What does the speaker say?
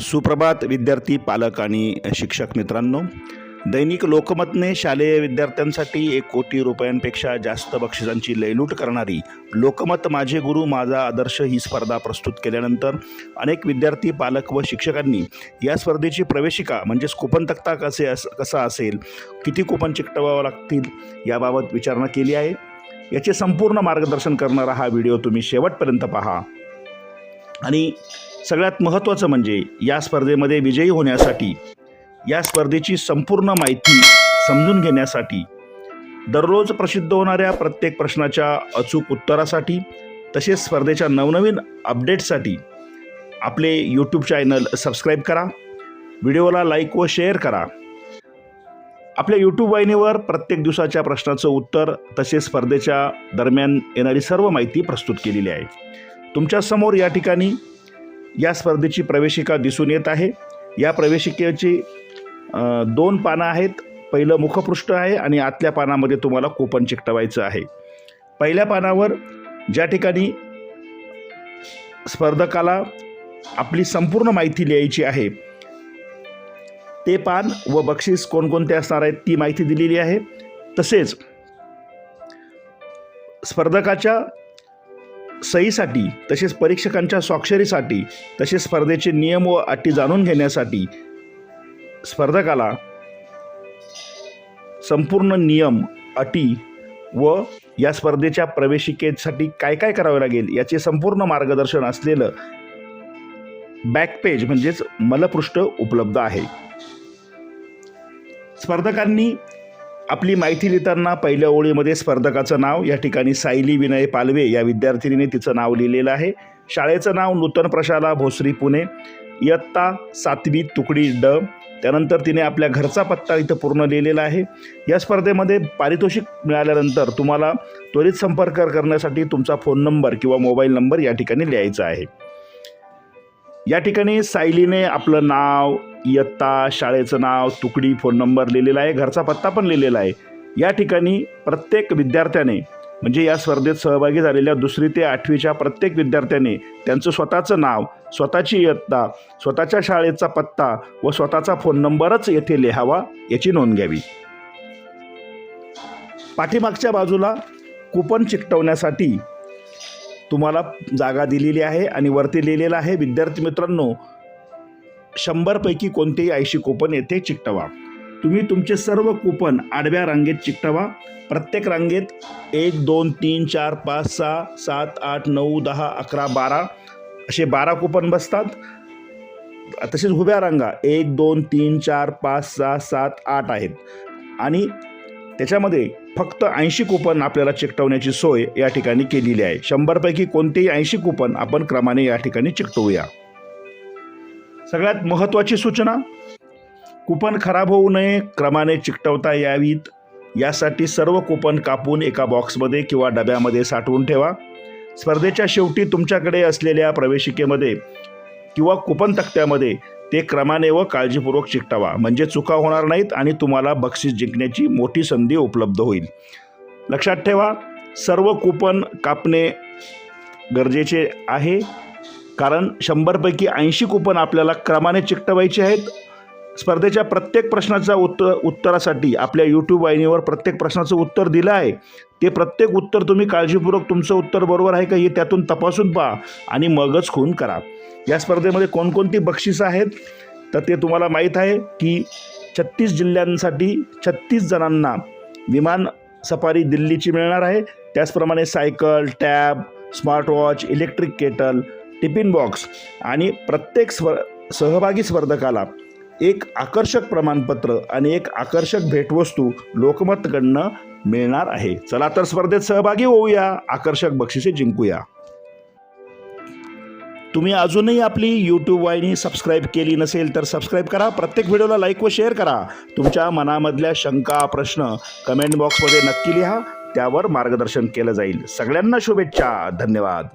सुप्रभात विद्यार्थी पालक आणि शिक्षक मित्रांनो. दैनिक लोकमतने शालेय विद्यार्थ्यांसाठी एक कोटी रुपयांपेक्षा जास्त बक्षिसांची लयलूट करणारी लोकमत माझे गुरु माझा आदर्श ही स्पर्धा प्रस्तुत केल्यानंतर अनेक विद्यार्थी पालक व शिक्षकांनी या स्पर्धेची प्रवेशिका म्हणजेच कुपन तक्ता कसे अस कसा असेल किती कुपन चिकटवावं लागतील याबाबत विचारणा केली आहे. याचे संपूर्ण मार्गदर्शन करणारा हा व्हिडिओ तुम्ही शेवटपर्यंत पहा. आणि सगळ्यात महत्त्वाचं म्हणजे या स्पर्धेमध्ये विजयी होण्यासाठी या स्पर्धेची संपूर्ण माहिती समजून घेण्यासाठी दररोज प्रसिद्ध होणाऱ्या प्रत्येक प्रश्नाच्या अचूक उत्तरासाठी तसेच स्पर्धेच्या नवनवीन अपडेट्ससाठी आपले यूट्यूब चॅनल सबस्क्राईब करा व्हिडिओला लाईक व शेअर करा. आपल्या यूट्यूब वाहिनीवर प्रत्येक दिवसाच्या प्रश्नाचं उत्तर तसेच स्पर्धेच्या दरम्यान येणारी सर्व माहिती प्रस्तुत केलेली आहे. तुमच्यासमोर या ठिकाणी या स्पर्धेची प्रवेशिका दिसून येत आहे. या प्रवेशिकेची दोन पानं आहेत. पहिलं मुखपृष्ठ आहे आणि आतल्या पानामध्ये तुम्हाला कुपन चिकटवायचं आहे. पहिल्या पानावर ज्या ठिकाणी स्पर्धकाला आपली संपूर्ण माहिती लिहायची आहे ते पान व बक्षीस कोणकोणते असणार आहेत ती माहिती दिलेली आहे. तसेच स्पर्धकाच्या सहीसाठी तसेच परीक्षकांच्या स्वाक्षरीसाठी तसेच स्पर्धेचे नियम व अटी जाणून घेण्यासाठी स्पर्धकाला संपूर्ण नियम अटी व या स्पर्धेच्या प्रवेशिकेसाठी काय काय करावे लागेल याचे संपूर्ण मार्गदर्शन असलेलं बॅकपेज म्हणजेच मलपृष्ठ उपलब्ध आहे. स्पर्धकांनी आपली माहिती लिहिताना पहिल्या ओळीमध्ये स्पर्धकाचं नाव या ठिकाणी सायली विनय पालवे या विद्यार्थिनीने तिचं नाव लिहिलेलं आहे. शाळेचं नाव नूतन प्रशाला भोसरी पुणे. इयत्ता सातवी तुकडी ड. त्यानंतर तिने आपल्या घरचा पत्ता इथं पूर्ण लिहिलेला आहे. या स्पर्धेमध्ये पारितोषिक मिळाल्यानंतर तुम्हाला त्वरित संपर्क करण्यासाठी तुमचा फोन नंबर किंवा मोबाईल नंबर या ठिकाणी लिहायचा आहे. या ठिकाणी सायलीने आपलं नाव इयत्ता शाळेचं नाव तुकडी फोन नंबर लिहिलेला आहे. घरचा पत्ता पण लिहिलेला आहे. या ठिकाणी प्रत्येक विद्यार्थ्याने म्हणजे या स्पर्धेत सहभागी झालेल्या दुसरी ते आठवीच्या प्रत्येक विद्यार्थ्याने त्यांचं स्वतःचं नाव स्वतःची इयत्ता स्वतःच्या शाळेचा पत्ता व स्वतःचा फोन नंबरच येथे लिहावा याची नोंद घ्यावी. पाठीमागच्या बाजूला कुपन चिकटवण्यासाठी तुम्हाला जागा दिलेली आहे आणि वरती लिहिलेलं आहे. विद्यार्थी मित्रांनो शंभरपैकी कोणतेही ऐंशी कुपन येथे चिकटवा. तुम्ही तुमचे सर्व कुपन आडव्या रांगेत चिकटवा. प्रत्येक रांगेत एक दोन तीन चार पाच सहा सात आठ नऊ दहा अकरा बारा असे बारा कुपन बसतात. तसेच उभ्या रांगा एक दोन तीन चार पाच सहा सात आठ आहेत. आणि त्याच्यामध्ये फक्त ऐंशी कुपन आपल्याला चिकटवण्याची सोय या ठिकाणी केलेली आहे. शंभरपैकी कोणतेही ऐंशी कुपन आपण क्रमाने या ठिकाणी चिकटवूया. सगळ्यात महत्त्वाची सूचना? कुपन खराब होऊ नये क्रमाने चिकटवता यावीत. यासाठी सर्व कुपन कापून एका बॉक्समध्ये किंवा डब्यामध्ये साठवून ठेवा. स्पर्धेच्या शेवटी तुमच्याकडे असलेल्या प्रवेशिकेमध्ये किंवा कुपन तक्त्यामध्ये ते क्रमाने व काळजीपूर्वक चिकटावा. म्हणजे चुका होणार नाहीत आणि तुम्हाला बक्षीस जिंकण्याची मोठी संधी उपलब्ध होईल. लक्षात ठेवा सर्व कुपन कापणे गरजेचे आहे. कारण शंभरपैकी ऐंशी कुपन आपल्याला क्रमाने चिकटवायचे आहेत. स्पर्धेच्या प्रत्येक प्रश्नाचा उत्तर उत्तरासाठी आपल्या यूट्यूब वाहिनीवर प्रत्येक प्रश्नाचं उत्तर दिलं आहे. ते प्रत्येक उत्तर तुम्ही काळजीपूर्वक तुमचं उत्तर बरोबर आहे का हे त्यातून तपासून पहा आणि मगच खून करा. या स्पर्धेमध्ये कोणकोणती बक्षिसं आहेत? तर ते तुम्हाला माहीत आहे की छत्तीस जिल्ह्यांसाठी छत्तीस जणांना विमान सफारी दिल्लीची मिळणार आहे. त्याचप्रमाणे cycle tab smartwatch electric kettle tiffin box आणि प्रत्येक स्व सहभागी स्पर्धकाला एक आकर्षक प्रमाणपत्र आणि एक आकर्षक भेटवस्तू लोकमतकडनं मिळणार आहे. चला तर स्पर्धेत सहभागी होऊया. आकर्षक बक्षिसे जिंकूया. तुम्ही अजूनही आपली यूट्यूब वाहिनी सबस्क्राईब केली नसेल तर सबस्क्राईब करा. प्रत्येक व्हिडिओला लाईक व शेअर करा. तुमच्या मनामधल्या शंका प्रश्न कमेंट बॉक्समध्ये नक्की लिहा. त्यावर मार्गदर्शन केलं जाईल. सगळ्यांना शुभेच्छा. धन्यवाद.